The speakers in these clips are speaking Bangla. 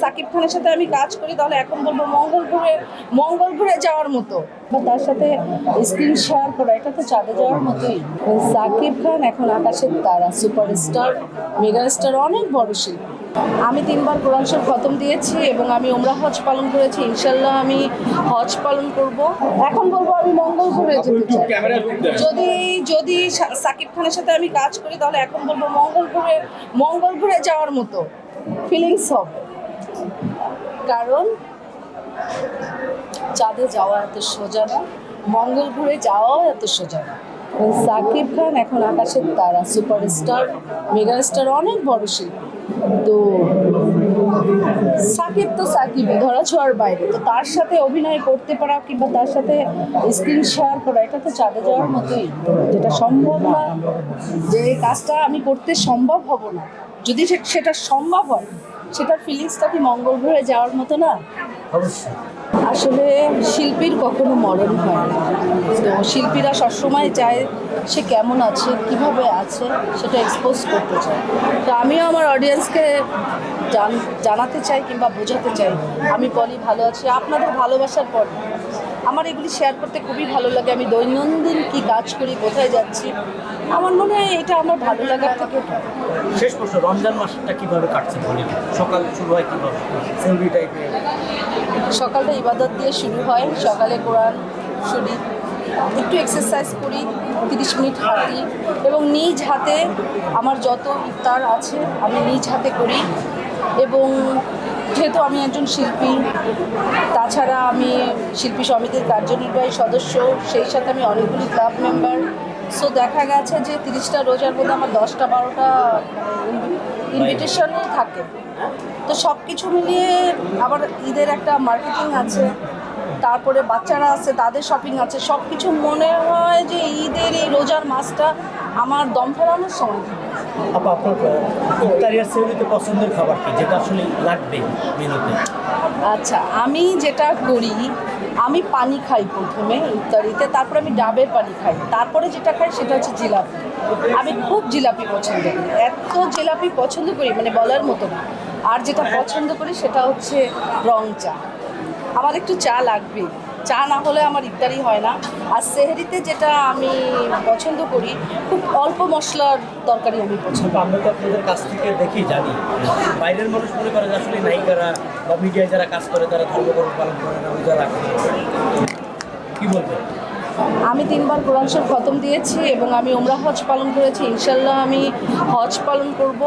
সাকিব খানের সাথে আমি কাজ করি, তাহলে এখন বলব মঙ্গল গ্রহে মঙ্গল গ্রহে যাওয়ার মতো। তার সাথে স্ক্রিন শেয়ার করা, এটা তো চাঁদে যাওয়ার মতোই। সাকিব খান এখন আকাশের তারা সুপারস্টার মেগাস্টার অনেক বড় শিল্পী। আমি তিনবার কোরআন শরীফ খতম দিয়েছি এবং আমি ওমরা হজ পালন করেছি ইনশাল্লাহ আমি হজ পালন করব। এখন বলব আমি মঙ্গল গ্রহে যেতে চাই। যদি যদি সাকিব খানের সাথে আমি কাজ করি, তাহলে এখন বলব মঙ্গল গ্রহে মঙ্গল গ্রহে যাওয়ার মতো। ফিলিংস হবে। কারণ চাঁদে যাওয়া এত সোজা না মঙ্গল গ্রহে যাওয়াও এত সোজা না। সাকিব খান এখন আকাশের তারা, সুপারস্টার, মেগাস্টার, অনেক বড় শিল্পী। তো সাকিব তো সাকিব ধরা ছোঁয়ার বাইরে। তো তার সাথে অভিনয় করতে পারা কিংবা তার সাথে স্ক্রিন শেয়ার করা, এটা তো চাঁদে যাওয়ার মতোই। যেটা সম্ভব না, যে কাজটা আমি করতে সম্ভব হব না। যদি সেটা সম্ভব হয় সেটার ফিলিংসটা কি মঙ্গল গ্রহে যাওয়ার মতো না? অবশ্যই। আসলে শিল্পীর কখনো মরণ হয় না। তো শিল্পীরা সবসময় চায় সে কেমন আছে কীভাবে আছে সেটা এক্সপোজ করতে চায়। তো আমিও আমার অডিয়েন্সকে জান জানাতে চাই কিংবা বোঝাতে চাই আমি বলি ভালো আছি। আপনাদের ভালোবাসার পর আমার এগুলি শেয়ার করতে খুবই ভালো লাগে। আমি দৈনন্দিন কি কাজ করি কোথায় যাচ্ছি আমার মনে হয় এটা আমার ভালো লাগার থেকে। শেষ প্রশ্ন রমজান মাসটা কীভাবে কাটছে বলে সকাল শুরু হয় কীভাবে? সেলফি টাইপের সকালটা ইবাদত দিয়ে শুরু হয়। সকালে কোরআন শুনি একটু এক্সারসাইজ করি তিরিশ মিনিট হাঁটি এবং নিজ হাতে আমার যত ইফতার আছে আমি নিজ হাতে করি এবং যেহেতু আমি একজন শিল্পী, তাছাড়া আমি শিল্পী সমিতির কার্যনির্বাহী সদস্য, সেই সাথে আমি অনেকগুলি ক্লাব মেম্বার সো দেখা গেছে যে তিরিশটা রোজার মধ্যে আমার দশটা, বারোটা ইনভিটেশনই থাকে তো সব কিছু মিলিয়ে আবার ঈদের একটা মার্কেটিং আছে, তারপরে বাচ্চারা আছে, তাদের শপিং আছে সব কিছু মনে হয় যে ঈদের এই রোজার মাসটা আমার দম ফেরানোর সময় থাকে। আপা, আপনার ইফতারিয়ার পছন্দের খাবার কি, যেটা আসলে লাগবে মেনুতে? আচ্ছা আমি যেটা করি, আমি পানি খাই প্রথমে ইফতারিতে তারপরে আমি ডাবের পানি খাই। তারপরে যেটা খাই সেটা হচ্ছে জিলাপি। আমি খুব জিলাপি পছন্দ করি। এত জিলাপি পছন্দ করি মানে বলার মতো না। আর যেটা পছন্দ করি সেটা হচ্ছে রং চা। আমার একটু চা লাগবে চা না হলে আমার ইফতারি হয় না। আর সেহরিতে যেটা আমি পছন্দ করি, খুব অল্প মশলার তরকারি আমি পছন্দ আমরা তো আপনাদের কাছ থেকে দেখি, জানি। বাইরের মানুষ মনে করে আসলে নায়িকারা বা মিডিয়ায় যারা কাজ করে, তারা ধর্মকর্ম পালন করে না যারা কি বলবেন? আমি তিনবার কোরআন শরীফ খতম দিয়েছি এবং আমি ওমরা হজ পালন করেছি। ইনশাল্লাহ আমি হজ পালন করব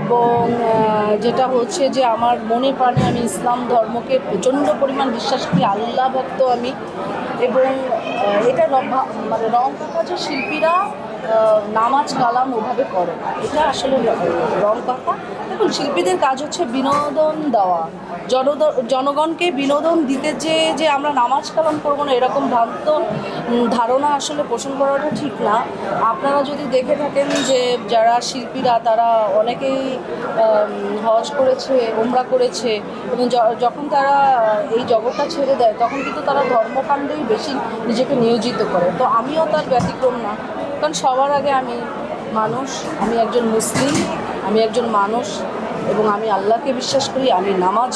এবং যেটা হচ্ছে যে আমার মনে প্রাণে আমি ইসলাম ধর্মকে প্রচণ্ড পরিমাণ বিশ্বাস করি, আল্লাহ ভক্ত আমি এবং এটা মানে রং যে শিল্পীরা নামাজ কালাম ওভাবে করে না। এটা আসলে রং কথা। দেখুন, শিল্পীদের কাজ হচ্ছে বিনোদন দেওয়া। জনগণকে বিনোদন দিতে যে যে আমরা নামাজ কালাম করব না, এরকম ভ্রান্ত ধারণা আসলে পোষণ করাটা ঠিক না। আপনারা যদি দেখে থাকেন যে, যারা শিল্পীরা, তারা অনেকেই হজ করেছে ওমরা করেছে, এবং যখন তারা এই জগৎটা ছেড়ে দেয়, তখন কিন্তু তারা ধর্মকাণ্ডেই বেশি নিজেকে নিয়োজিত করে। তো আমিও তার ব্যতিক্রম না। কারণ সবার আগে আমি মানুষ, আমি একজন মুসলিম, আমি একজন মানুষ এবং আমি আল্লাহকে বিশ্বাস করি, আমি নামাজ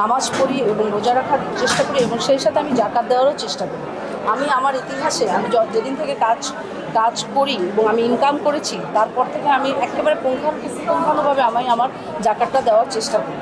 নামাজ পড়ি এবং রোজা রাখার চেষ্টা করি এবং সেই সাথে আমি জাকাত দেওয়ারও চেষ্টা করি। আমি আমার ইতিহাসে আমি যেদিন থেকে কাজ কাজ করি এবং আমি ইনকাম করেছি, তারপর থেকে আমি একেবারে পুঙ্খানুপুঙ্খানুভাবে আমি আমার জাকাতটা দেওয়ার চেষ্টা করি।